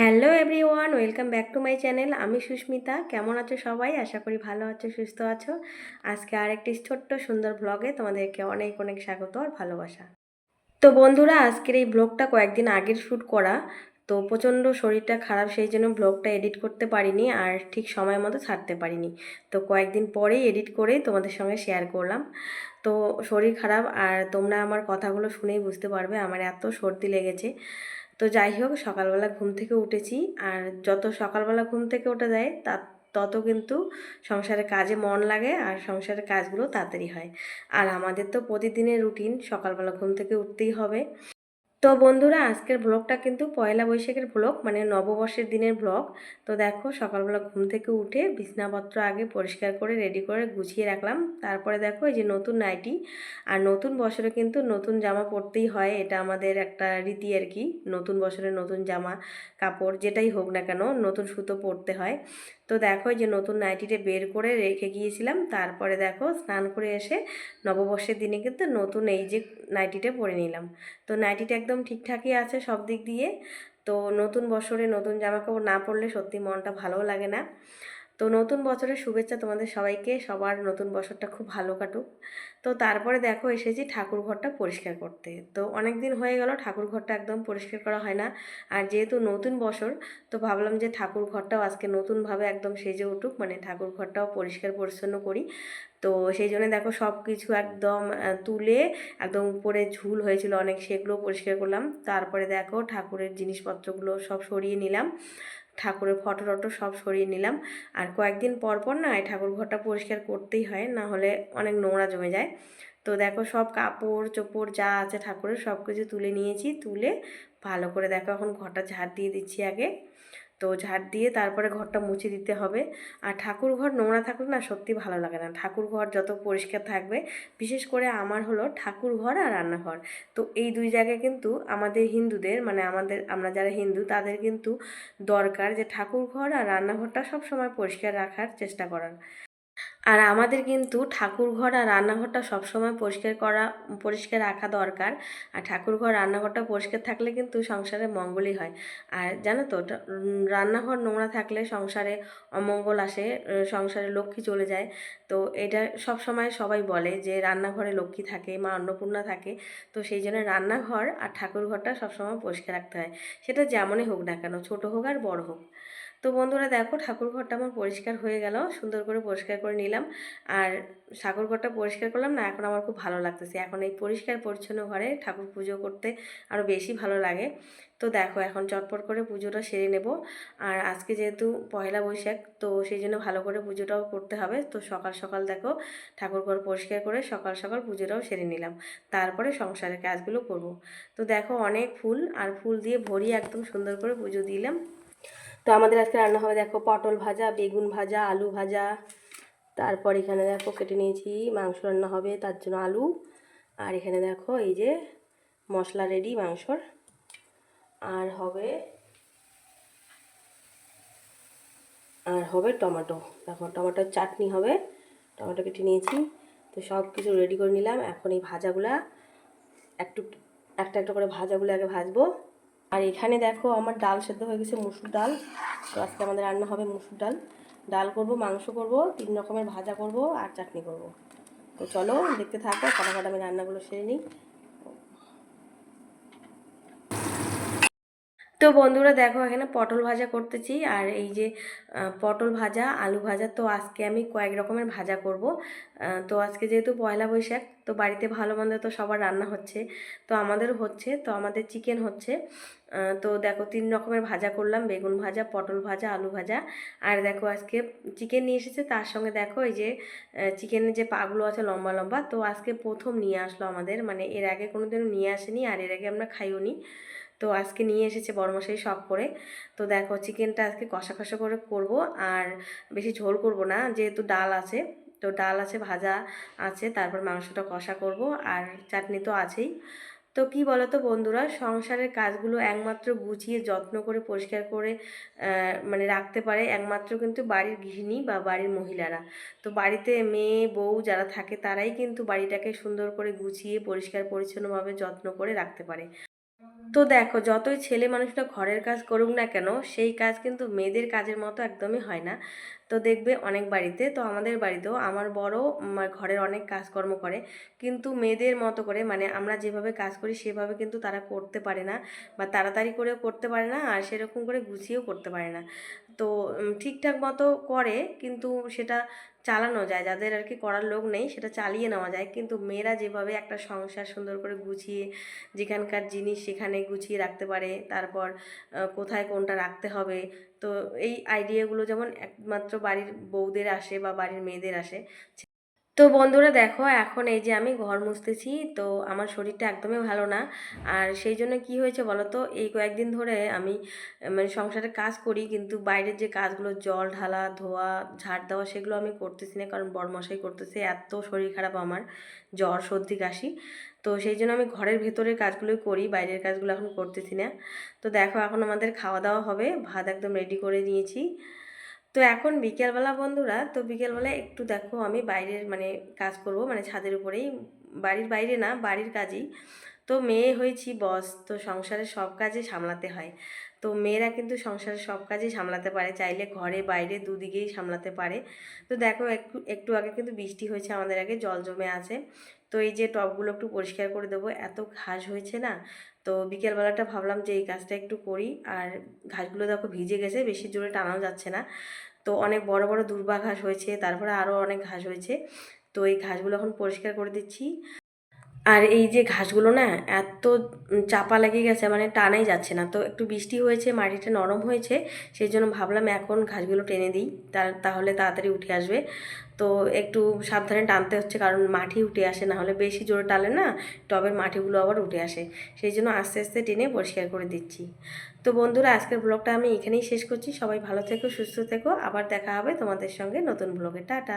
Hello everyone, welcome back to my channel. আমি সুস্মিতা, কেমন আছো সবাই? আশা করি ভালো আছো, সুস্থ আছো। আজকে আরেকটি ছোট্ট সুন্দর ব্লগে তোমাদেরকে অনেক অনেক স্বাগত আর ভালোবাসা। তো বন্ধুরা, আজকের এই ব্লগটা কয়েকদিন আগের শ্যুট করা। তো প্রচণ্ড শরীরটা খারাপ, সেই জন্য ব্লগটা এডিট করতে পারিনি আর ঠিক সময় মতো ছাড়তে পারিনি। তো কয়েকদিন পরেই এডিট করে তোমাদের সঙ্গে শেয়ার করলাম। তো শরীর খারাপ আর তোমরা আমার কথাগুলো শুনেই বুঝতে পারবে, আমার এত সর্দি লেগেছে। তো যাই হোক, সকালবেলা ঘুম থেকে উঠেছি। আর যত সকালবেলা ঘুম থেকে উঠে যায় তার তত কিন্তু সংসারের কাজে মন লাগে আর সংসারের কাজগুলো তাড়াতাড়ি হয়। আর আমাদের তো প্রতিদিনের রুটিন, সকালবেলা ঘুম থেকে উঠতেই হবে। তো বন্ধুরা, আজকের ব্লগটা কিন্তু পয়লা বৈশাখের ব্লগ মানে নববর্ষের দিনের ব্লগ। তো দেখো, সকালবেলা ঘুম থেকে উঠে বিছনাপত্র আগে পরিষ্কার করে রেডি করে গুছিয়ে রাখলাম। তারপরে দেখো, এই যে নতুন নাইটি, আর নতুন বছরে কিন্তু নতুন জামা পরতেই হয়। এটা আমাদের একটা রীতি আর কি, নতুন বছরে নতুন জামা, কাপড়, যেটাই হোক না কেন, নতুন সুতো পরতে হয়। তো দেখো যে নতুন নাইটিটা বের করে রেখে গিয়েছিলাম। তারপরে দেখো স্নান করে এসে নববর্ষের দিনে কিন্তু নতুন এই যে নাইটিটা পরে নিলাম। তো নাইটিটা একদম ঠিকঠাকই আছে সব দিক দিয়ে। তো নতুন বছরে নতুন জামা কাপড় না পরলে সত্যি মনটা ভালোও লাগে না। তো নতুন বছরের শুভেচ্ছা তোমাদের সবাইকে। সবার নতুন বছরটা খুব ভালো কাটুক। তো তারপরে দেখো, এসেছি ঠাকুর ঘরটা পরিষ্কার করতে। তো অনেক দিন হয়ে গেল, ঠাকুর ঘরটা একদম পরিষ্কার করা হয় না। আর যেহেতু নতুন বছর, তো ভাবলাম যে ঠাকুর ঘরটাও আজকে নতুনভাবে একদম সেজে উঠুক মানে ঠাকুর ঘরটাও পরিষ্কার পরিচ্ছন্ন করি। তো সেই জন্য দেখো সব কিছু একদম তুলে একদম উপরে ঝুল হয়েছিল অনেক, সেগুলো পরিষ্কার করলাম। তারপরে দেখো, ঠাকুরের জিনিসপত্রগুলো সব সরিয়ে নিলাম। ঠাকুরের ফটো টটো সব সরিয়ে নিলাম। আর কয়েকদিন পর পর না এই ঠাকুর ঘরটা পরিষ্কার করতেই হয়, না হলে অনেক নোংরা জমে যায়। তো দেখো সব কাপড় চোপড় যা আছে ঠাকুরের সব কিছু তুলে নিয়েছি, তুলে ভালো করে দেখো এখন ঘরটা ঝাড় দিয়ে দিচ্ছি আগে। তো ঝাড় দিয়ে তারপরে ঘরটা মুছে দিতে হবে। আর ঠাকুর ঘর নোংরা থাকলে না সত্যি ভালো লাগে না। ঠাকুর ঘর যত পরিষ্কার থাকবে, বিশেষ করে আমার হলো ঠাকুর ঘর আর রান্নাঘর। তো এই দুই জায়গায় কিন্তু আমাদের হিন্দুদের মানে আমাদের, আমরা যারা হিন্দু, তাদের কিন্তু দরকার যে ঠাকুর ঘর আর রান্নাঘরটা সব সময় পরিষ্কার রাখার চেষ্টা করার। আর আমাদের কিন্তু ঠাকুরঘর আর রান্নাঘরটা সবসময় পরিষ্কার করা, পরিষ্কার রাখা দরকার। আর ঠাকুরঘর, রান্নাঘরটা পরিষ্কার থাকলে কিন্তু সংসারে মঙ্গলই হয়। আর জানো তো রান্নাঘর নোংরা থাকলে সংসারে অমঙ্গল আসে সংসারে লক্ষ্মী চলে যায়। তো এটা সব সময় সবাই বলে যে রান্নাঘরে লক্ষ্মী থাকে, মা অন্নপূর্ণা থাকে। তো সেই জন্য রান্নাঘর আর ঠাকুরঘরটা সবসময় পরিষ্কার রাখতে হয়। সেটা যেমনই হোক না কেন, ছোটো হোক আর বড় হোক। তো বন্ধুরা দেখো ঠাকুর ঘরটা আমার পরিষ্কার হয়ে গেল, সুন্দর করে পরিষ্কার করে নিলাম। আর ঠাকুর ঘরটা পরিষ্কার করলাম না, এখন আমার খুব ভালো লাগতেছে। এখন এই পরিষ্কার পরিচ্ছন্ন ঘরে ঠাকুর পুজো করতে আরও বেশি ভালো লাগে। তো দেখো এখন চটপট করে পুজোটা সেরে নেব। আর আজকে যেহেতু পয়লা বৈশাখ, তো সেই জন্য ভালো করে পুজোটাও করতে হবে। তো সকাল সকাল দেখো ঠাকুর ঘর পরিষ্কার করে সকাল সকাল পুজোটাও সেরে নিলাম। তারপরে সংসারের কাজগুলো করব। তো দেখো অনেক ফুল, আর ফুল দিয়ে ভরি একদম সুন্দর করে পুজো দিলাম। তো আমাদের আজকে রান্না হবে, দেখো পটল ভাজা, বেগুন ভাজা, আলু ভাজা। তারপর এখানে দেখো কেটে নিয়েছি, মাংস রান্না হবে, তার জন্য আলু। আর এখানে দেখো এই যে মশলা রেডি মাংসর। আর হবে আর হবে টমেটো। দেখো টমেটোর চাটনি হবে, টমেটো কেটে নিয়েছি। তো সব কিছু রেডি করে নিলাম। এখন এই ভাজাগুলা একটু, একটা একটা করে ভাজাগুলো আগে ভাজবো। আর এখানে দেখো আমার ডাল সেদ্ধ হয়ে গেছে মুসুর ডাল। তো আজকে আমাদের রান্না হবে মুসুর ডাল। ডাল করব, মাংস করব, তিন রকমের ভাজা করব আর চাটনি করব। তো চলো দেখতে থাকো, ফটাফট আমি রান্নাগুলো সেরে নিই। তো বন্ধুরা দেখো এখানে পটল ভাজা করতেছি, আর এই যে পটল ভাজা, আলু ভাজা, তো আজকে আমি কয়েক রকমের ভাজা করব। তো আজকে যেহেতু পয়লা বৈশাখ, তো বাড়িতে ভালো মন্দ তো সবার রান্না হচ্ছে। তো আমাদের হচ্ছে, তো আমাদের চিকেন হচ্ছে। তো দেখো তিন রকমের ভাজা করলাম, বেগুন ভাজা, পটল ভাজা, আলু ভাজা। আর দেখো আজকে চিকেন নিয়ে এসেছে, তার সঙ্গে দেখো এই যে চিকেনের যে পাগুলো আছে লম্বা লম্বা, তো আজকে প্রথম নিয়ে আসলো আমাদের। মানে এর আগে কোনোদিনও নিয়ে আসেনি, আর এর আগে আমরা খাইও নি তো আজকে নিয়ে এসেছে বড়মশাই শখ করে। তো দেখো চিকেনটা আজকে কষা কষা করে করব আর বেশি ঝোল করব না, যেহেতু ডাল আছে। তো ডাল আছে, ভাজা আছে, তারপর মাংসটা কষা করব আর চাটনি তো আছেই। তো কি বলতো বন্ধুরা, সংসারের কাজগুলো একমাত্র গুছিয়ে, যত্ন করে, পরিষ্কার করে মানে রাখতে পারে একমাত্র কিন্তু বাড়ির গৃহিণী বা বাড়ির মহিলারা। তো বাড়িতে মেয়ে, বউ যারা থাকে তারাই কিন্তু বাড়িটাকে সুন্দর করে গুছিয়ে, পরিষ্কার, পরিচ্ছন্নভাবে যত্ন করে রাখতে পারে। তো দেখো, যতই ছেলে মানুষটা ঘরের কাজ করুক না কেন, সেই কাজ কিন্তু মেয়েদের কাজের মতো একদমই হয় না। তো দেখবে অনেক বাড়িতে, তো আমাদের বাড়িতেও আমার বড় ঘরের অনেক কাজকর্ম করে, কিন্তু মেয়েদের মতো করে মানে আমরা যেভাবে কাজ করি সেভাবে কিন্তু তারা করতে পারে না বা তাড়াতাড়ি করেও করতে পারে না আর সেরকম করে গুছিয়েও করতে পারে না। তো ঠিকঠাক মতো করে কিন্তু সেটা চালানো যায়। যাদের আর কি করার লোক নেই সেটা চালিয়ে নেওয়া যায়। কিন্তু মেয়েরা যেভাবে একটা সংসার সুন্দর করে গুছিয়ে, যেখানকার জিনিস সেখানে গুছিয়ে রাখতে পারে, তারপর কোথায় কোনটা রাখতে হবে, তো এই আইডিয়াগুলো যেমন একমাত্র বাড়ির বউদের আসে বা বাড়ির মেয়েদের আসে তো বন্ধুরা দেখো, এখন এই যে আমি ঘর মুছতেছি, তো আমার শরীরটা একদমই ভালো না। আর সেই জন্য কি হয়েছে বলো তো এই কয়েকদিন ধরে আমি মানে সংসারে কাজ করি, কিন্তু বাইরের যে কাজগুলো, জল ঢালা, ধোয়া, ঝাড় দেওয়া, সেগুলো আমি করতেছি না, কারণ বরমশাই করতেছে, এত শরীর খারাপ আমার, জ্বর, সর্দি, কাশি। তো সেই জন্য আমি ঘরের ভেতরের কাজগুলোই করি, বাইরের কাজগুলো এখন করতেছি না। তো দেখো, এখন আমাদের খাওয়া দাওয়া হবে, ভাত একদম রেডি করে নিয়েছি। তো এখন বিকেলবেলা বন্ধুরা, তো বিকেলবেলা একটু দেখো আমি বাইরের মানে কাজ করব মানে ছাদের উপরেই, বাড়ির বাইরে না, বাড়ির কাজই। তো মেয়ে হয়েছি বস, তো সংসারের সব কাজই সামলাতে হয়। তো মেয়েরা কিন্তু সংসারের সব কাজই সামলাতে পারে, চাইলে ঘরে বাইরে দুদিকেই সামলাতে পারে। তো দেখো একটু একটু আগে কিন্তু বৃষ্টি হয়েছে আমাদের আগে, জল জমে আছে। তো এই যে টবগুলো একটু পরিষ্কার করে দেবো, এত ঘাস হয়েছে না? তো বিকেলবেলাটা ভাবলাম যে এই কাজটা একটু করি, আর ঘাসগুলো দেখো ভিজে গেছে, বেশি জোরে টানাও যাচ্ছে না। তো অনেক বড় বড় দুর্বা ঘাস হয়েছে, তারপরে আরও অনেক ঘাস হয়েছে। তো এই ঘাসগুলো এখন পরিষ্কার করে দিচ্ছি। আর এই যে ঘাসগুলো না, এত চাপা লেগে গেছে মানে টানাই যাচ্ছে না। তো একটু বৃষ্টি হয়েছে, মাটিটা নরম হয়েছে সেই জন্য ভাবলাম এখন ঘাসগুলো টেনে দিই তার তাহলে তাড়াতাড়ি উঠে আসবে। তো একটু সাবধানে টানতে হচ্ছে, কারণ মাটি উঠে আসে, না হলে বেশি জোরে টালে না টবের মাটিগুলো আবার উঠে আসে। সেই জন্য আস্তে আস্তে টেনে পরিষ্কার করে দিচ্ছি। তো বন্ধুরা, আজকের ব্লগটা আমি এখানেই শেষ করছি। সবাই ভালো থেকো, সুস্থ থেকো। আবার দেখা হবে তোমাদের সঙ্গে নতুন ব্লগে। টাটা!